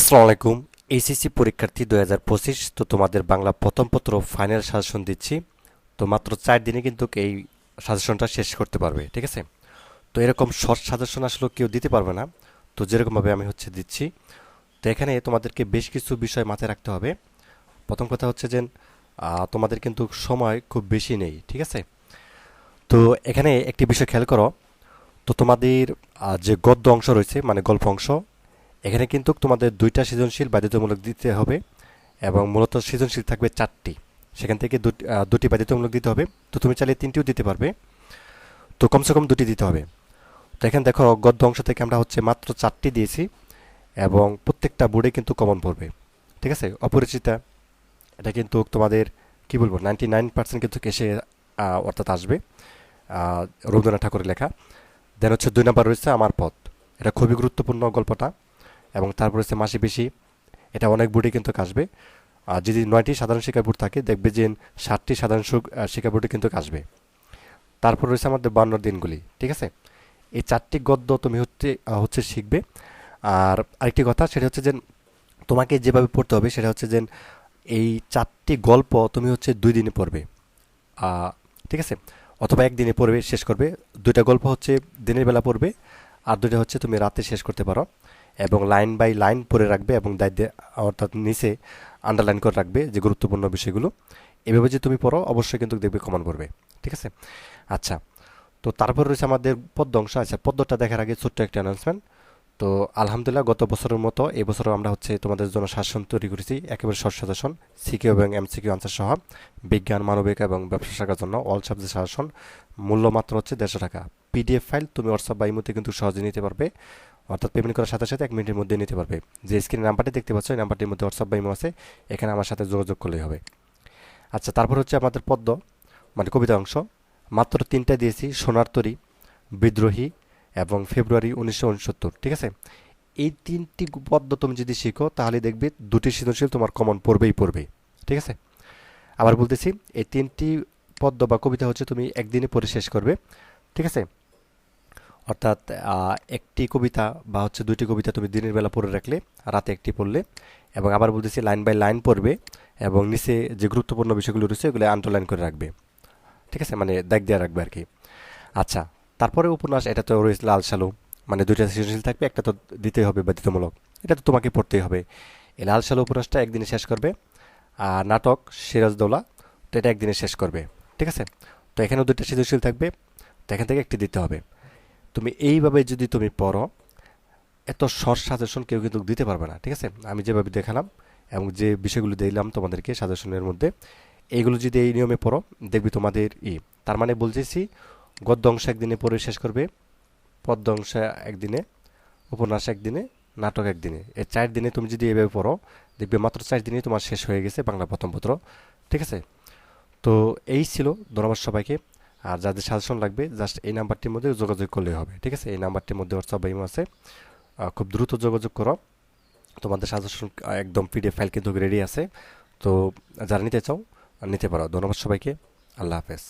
আসসালামু আলাইকুম। এইচএসসি পরীক্ষার্থী দু হাজার পঁচিশ, তো তোমাদের বাংলা প্রথম পত্র ফাইনাল সাজেশন দিচ্ছি। তো মাত্র চার দিনে কিন্তু এই সাজেশনটা শেষ করতে পারবে, ঠিক আছে? তো এরকম শর্ট সাজেশন আসলে কেউ দিতে পারবে না। তো যেরকমভাবে আমি হচ্ছে দিচ্ছি, তো এখানে তোমাদেরকে বেশ কিছু বিষয় মাথায় রাখতে হবে। প্রথম কথা হচ্ছে যে তোমাদের কিন্তু সময় খুব বেশি নেই, ঠিক আছে? তো এখানে একটি বিষয় খেয়াল করো। তো তোমাদের যে গদ্য অংশ রয়েছে মানে গল্প অংশ এখানে কিন্তু তোমাদের দুইটা সৃজনশীল বাধ্যতামূলক দিতে হবে এবং মূলত সৃজনশীল থাকবে চারটি। সেখান থেকে দুটি বাধ্যতামূলক দিতে হবে। তো তুমি চাইলে তিনটিও দিতে পারবে। তো কমসে কম দুটি দিতে হবে। তো এখানে দেখো, গদ্য অংশ থেকে আমরা হচ্ছে মাত্র চারটি দিয়েছি এবং প্রত্যেকটা বোর্ডে কিন্তু কমন পড়বে। ঠিক আছে? অপরিচিতা, এটা কিন্তু তোমাদের, কি বলব, নাইনটি নাইন পার্সেন্ট কিন্তু এসে অর্থাৎ আসবে। রবীন্দ্রনাথ ঠাকুরের লেখা। দেন হচ্ছে দুই নম্বর রয়েছে আমার পথ। এটা খুবই গুরুত্বপূর্ণ গল্পটা। এবং তারপর হচ্ছে মাসি বেশি। এটা অনেক বোর্ডে কিন্তু আসবে আর যদি নয়টি সাধারণ শিক্ষা বোর্ড থাকে, দেখবে যে ষাটটি সাধারণ শিক্ষা বোর্ডে কিন্তু আসবে তারপর রয়েছে আমাদের বান্ন দিনগুলি, ঠিক আছে? এই চারটি গদ্য তুমি হচ্ছে হচ্ছে শিখবে। আর আরেকটি কথা, সেটা হচ্ছে যে তোমাকে যেভাবে পড়তে হবে, সেটা হচ্ছে যে এই চারটি গল্প তুমি হচ্ছে দুই দিনে পড়বে। ঠিক আছে? অথবা একদিনে পড়বে, শেষ করবে। দুইটা গল্প হচ্ছে দিনের বেলা পড়বে, আর দুইটা হচ্ছে তুমি রাতে শেষ করতে পারো। এবং লাইন বাই লাইন পড়ে রাখবে এবং দায়িত্বে, অর্থাৎ নিচে আন্ডারলাইন করে রাখবে যে গুরুত্বপূর্ণ বিষয়গুলো। এভাবে যে তুমি পড়ো, অবশ্যই কিন্তু দেখবে কমন পড়বে। ঠিক আছে? আচ্ছা তো তারপর রয়েছে আমাদের পদ্য অংশ। আচ্ছা পদ্মটা দেখার আগে ছোট্ট একটা অ্যানাউন্সমেন্ট তো আলহামদুলিল্লাহ, গত বছরের মতো এবছরও আমরা হচ্ছে তোমাদের জন্য শাসন তৈরি করেছি। একেবারে শর্ট সাজেশন সিকিউ এবং এমসিকিউ আনসার সহ। বিজ্ঞান, মানবিক এবং ব্যবসা শাখার জন্য অল সাবজেক্ট শাসন। মূল্য মাত্র হচ্ছে দেড়শো টাকা। পিডিএফ ফাইল তুমি হোয়াটসঅ্যাপ বা ইমোতে কিন্তু সহজে নিতে পারবে। অর্থাৎ পেমেন্ট করার সাথে সাথে এক মিনিটের মধ্যে নিতে পারবে। যে স্ক্রিনে নাম্বারটি দেখতে পাচ্ছ এই নাম্বারটির মধ্যে হোয়াটসঅ্যাপ বা ইমো আছে, এখানে আমার সাথে যোগাযোগ করলেই হবে। আচ্ছা তারপর হচ্ছে আমাদের পদ্ম মানে কবিতা অংশ। মাত্র তিনটা দিয়েছি, সোনার তরী, বিদ্রোহী এবং ফেব্রুয়ারি উনিশশো উনসত্তর, ঠিক আছে? এই তিনটি পদ্য তুমি যদি শিখো, তাহলে দেখবে দুটি সৃজনশীল তোমার কমন পড়বেই পড়বে, ঠিক আছে? আবার বলতেছি, এই তিনটি পদ্য বা কবিতা হচ্ছে তুমি একদিনে পড়ে শেষ করবে, ঠিক আছে? অর্থাৎ একটি কবিতা বা হচ্ছে দুইটি কবিতা তুমি দিনের বেলা পড়ে রাখলে, রাতে একটি পড়লে এবং আবার বলতেছি লাইন বাই লাইন পড়বে এবং নিচে যে গুরুত্বপূর্ণ বিষয়গুলো রয়েছে ওগুলো আন্ডারলাইন করে রাখবে। ঠিক আছে? মানে দাগ দেওয়া রাখবে আর কি আচ্ছা তারপরে উপন্যাস, এটা তো রয়েছে লাল সালু মানে দুইটা সৃজনশীল থাকবে, একটা তো দিতেই হবে বাধ্যতামূলক এটা তো তোমাকে পড়তেই হবে। এই লাল সালু উপন্যাসটা একদিনে শেষ করবে, আর নাটক সিরাজদৌলা, তো এটা একদিনে শেষ করবে। ঠিক আছে? তো এখানেও দুইটা সৃজনশীল থাকবে, তো এখান থেকে একটি দিতে হবে। তুমি এইভাবে যদি তুমি পড়ো, এত শর্ট সাজেশন কেউ কিন্তু দিতে পারবে না, ঠিক আছে? আমি যেভাবে দেখালাম এবং যে বিষয়গুলো দিলাম তোমাদেরকে সাজেশনের মধ্যে এইগুলো যদি এই নিয়মে পড়ো, দেখবি তোমাদের ই, তার মানে বলতেছি গদ্য অংশ একদিনে পড়ে শেষ করবে, পদ্য অংশ একদিনে, উপন্যাস একদিনে, নাটক একদিনে। এই চার দিনে তুমি যদি এভাবে পড়ো, দেখবে মাত্র চার দিনে তোমার শেষ হয়ে গেছে বাংলা প্রথম পত্র ঠিক আছে? তো এই ছিল ধন্যবাদ সবাইকে। আর যাদের সাজেশন লাগবে জাস্ট এই নাম্বারটির মধ্যে যোগাযোগ করলেই হবে, ঠিক আছে? এই নাম্বারটির মধ্যে হোয়াটসঅ্যাপ ইমো আছে। খুব দ্রুত যোগাযোগ করো। তোমাদের সাজেশন একদম পিডিএফ ফাইল কিন্তু রেডি আছে। তো যারা নিতে চাও, নিতে পারো। ধন্যবাদ সবাইকে। আল্লাহ হাফেজ।